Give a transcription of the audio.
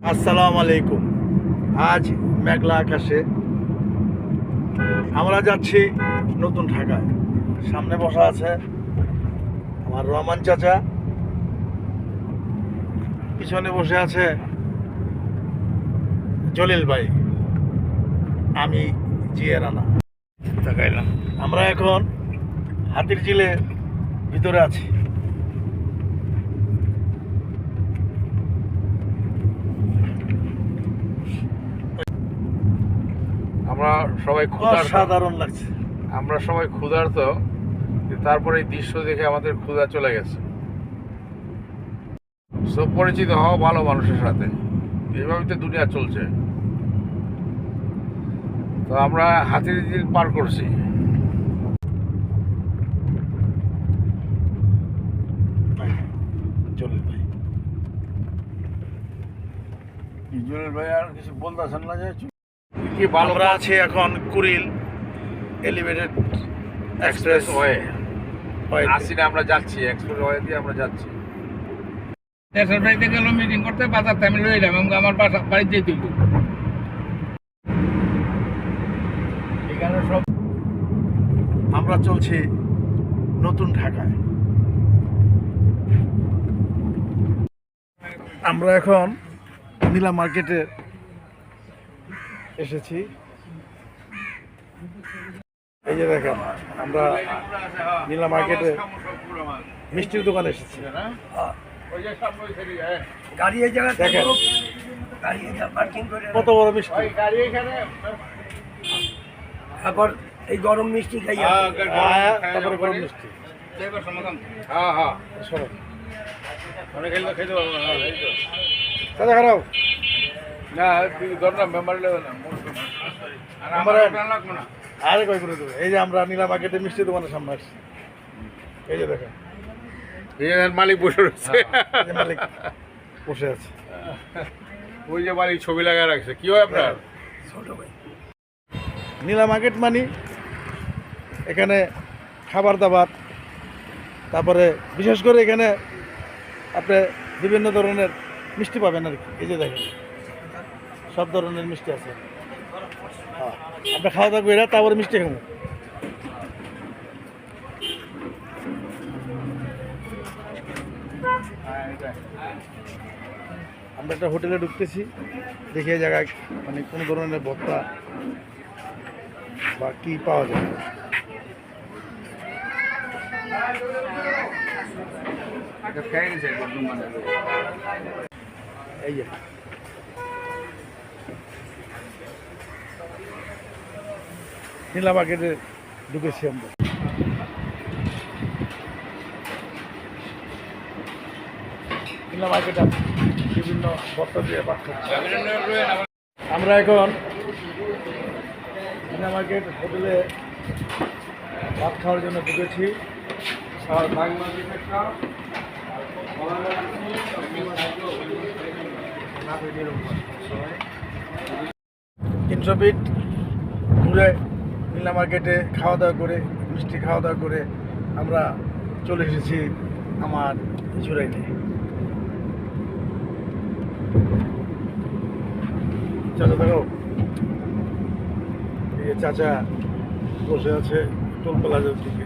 আসসালামু আলাইকুম। আজ মেঘলা আকাশে আমরা যাচ্ছি নতুন ঢাকায়। সামনে বসা আছে আমার রহমান চাচা। পিছনে বসে আছে জলিল ভাই। আমি জিয়া রানা। আমরা এখন হাতির ঝিলের ভিতরে আছি। আমরা সবাই ক্ষুধার্ত। সাধারণ লাগছে। আমরা সবাই ক্ষুধার্ত তারপরে এই দৃশ্য দেখে আমাদের ক্ষুধা চলে গেছে। সব পরিচিত হওয়া ভালো মানুষের সাথে। এইভাবে তো দুনিয়া চলছে। তো আমরা হাতির দিন পার করছি। জলিল ভাই। আর কিছু বলতেছেন না যে কি আমরা আছি এখন Kuril elevated expressway way আসি না আমরা যাচ্ছি এক্সপ্রেস ওয়ে দিয়ে আমরা যাচ্ছি। দেশের বাড়িতে গেল মিটিং করতে বাজার এলাম আমার বাসা। এখানে সব আমরা চলছি নতুন ঢাকায়। আমরা এখন নীলা মার্কেটে এসেছি। এই যে দেখেন আমরা নীলা মার্কেটে মিষ্টির দোকানে এসেছি। গাড়ি এই জায়গায় দেখেন কত বড় মিষ্টি। তারপর এই গরম মিষ্টি খাই হ্যাঁ, তারপরে গরম মিষ্টি। হ্যাঁ হ্যাঁ। অনেক খেতে পারব না মেম্বার লেভেল না। আর কই করে দেবো? এই যে আমরা নীলা মার্কেটে মিষ্টি দোকানের সামনে আসছি। এই যে দেখেন। মালিক বসে রয়েছে। মালিক বসে আছে। ওই যে মালিক ছবি লাগা রাখছে। কি হয় আপনার? ছোট ভাই। নীলা মার্কেট মানি এখানে খাবার দাবার তারপরে বিশেষ করে এখানে আপনি বিভিন্ন ধরনের মিষ্টি পাবেন আর কি। এই যে দেখেন সব ধরনের মিষ্টি আছে। আপনি খাওয়া দাওয়া করে তারপরে মিষ্টি খাব। আমরা একটা হোটেলে ঢুকতেছি, দেখি জায়গায় মানে কোনো ধরনের ভত্তা বা কি পাওয়া যায়। এই যে। নীলা মার্কেটে ঢুকেছি আমরা। মার্কেটে বিভিন্ন দিয়ে আমরা এখন মার্কেট হোটেলে ভাত খাওয়ার জন্য ঢুকেছি। তিনশো ফিট ঘুরে নীলা মার্কেটে খাওয়া দাওয়া করে, মিষ্টি খাওয়া দাওয়া করে আমরা চলে এসেছি আমার জুরাইনে চাচা, দেখো। এই চাচা বসে আছে, টোল প্লাজার দিকে।